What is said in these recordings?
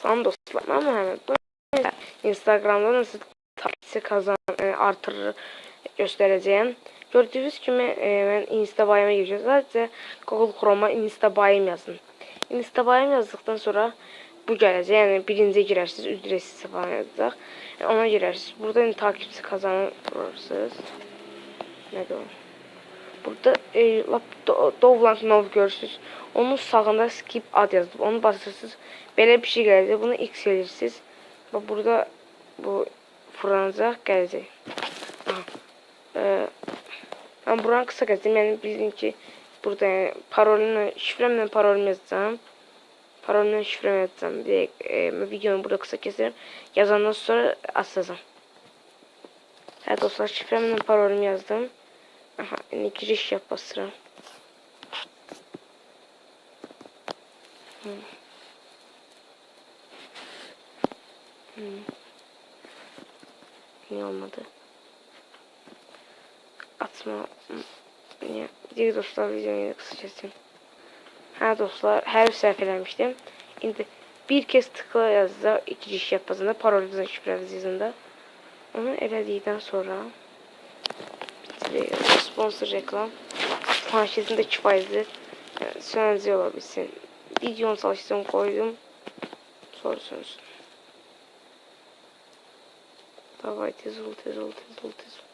Salam dostlar, mən Məhəmməd. Bu Instagramda nasıl takipçi kazan e, artırır göstereceğim. Gördüğünüz gibi e, ben Insta bayıma gireceğim. Sadece Google Chrome'a Insta bayım yazın. Insta bayım yazdıktan sonra bu gələcək. Yəni birinci girersiniz, ücretsiz falan yazacaq. Yəni, ona girersiniz. Burada yəni, takipçi kazanırsınız. Nədir o? Burada e, Dovland Nov görürsünüz. Onun sağında skip ad yazılıb. Onu basırsınız. Belə bir şey gələcək. Bunu X edirsiniz. Bax burada bu fırlanacaq gələcək. Ee, ben buranı kısa kestim. Yani bilin ki burada yani parolümle, şifremle parolümü yazacağım. Parolümle şifremi yazacağım. Bir e, videomu burada kısa keserim. Yazandan sonra asacağım. Evet dostlar şifremle parolümü yazdım. Aha, yani giriş yap. Hmm. Hmm. Niye olmadı? Atma. Niye? Diğer dostlar videoyu kısa keseyim. Ha dostlar her səhv eləmişdim. İndi bir kez tıkla yazda iki giriş yapasında parolunuzun şifreniz yazında. Onu elədikdən sonra bitiriyor Sponsor reklam. Planşetinde faizli yani sönəcək ola bilsin. Videonu çalıştım koydum. Sonra sönsün. Давай tez ol tez ol tez ol tez ol.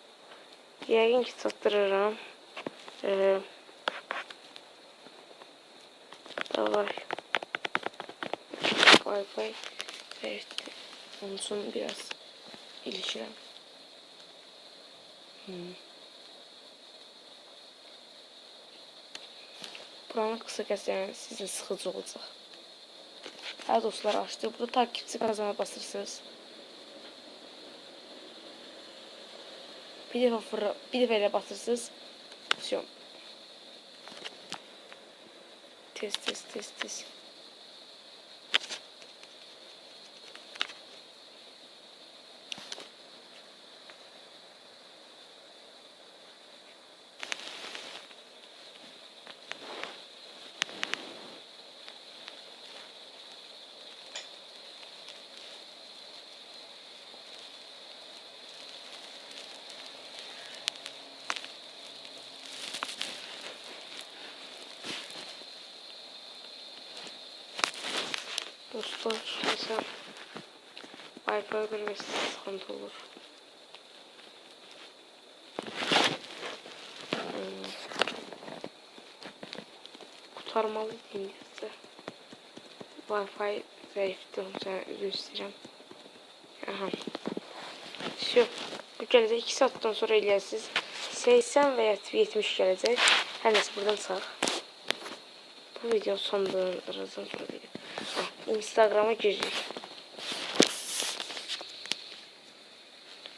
Yəqin ki çatdırıram. Ee, davay. Wi-Fi. Evet. Onun sonu biraz ilişirəm. Hmm. Buranı kısa kəsəm sizin sıxıcı olacaq. Hə dostlar açdı. Burada takipçi qazana basırsınız. Bir defa fırra, bir defa ile basırsınız. Все. Test test test test. Dostlar mesela Wi-Fi görmesi sıkıntı olur. Hmm. Kurtarmalı diyeyim size. Wi-Fi zayıftı sana göstereceğim. Aha. Şu. Bu gelecek 2 saatten sonra eləyəsiniz. 80 veya 70 gelecek. Hər nəsə buradan çıxaq. Bu video sonlandıracağım sonra video. Instagram'a girdik.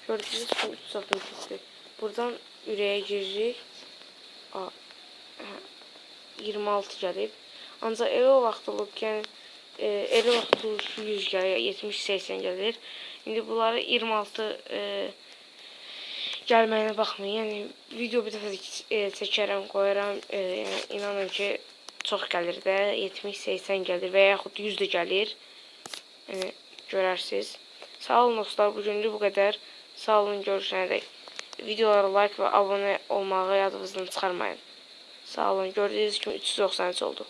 Gördüğünüz gibi 3 satın çıktı. Buradan ürəyə giririk. A, 26 gəlib. Ancaq elə o vaxt olub ki, yəni, e, elə vaxt olur ki, 100 gəlir, 70-80 gəlir. İndi bunları 26 e, gəlməyinə baxmayın. Yəni video bir dəfə e, çəkərəm, qoyaram. E, yəni inanın ki, çox gəlir də, 70-80 gəlir və yaxud 100 də gəlir. Yəni görərsiniz. Sağ olun dostlar, bu günlük bu qədər. Sağ olun, görüşənədək. Videolara like və abunə olmağı yadınızdan çıxarmayın. Sağ olun, gördüyünüz kimi 393 oldu.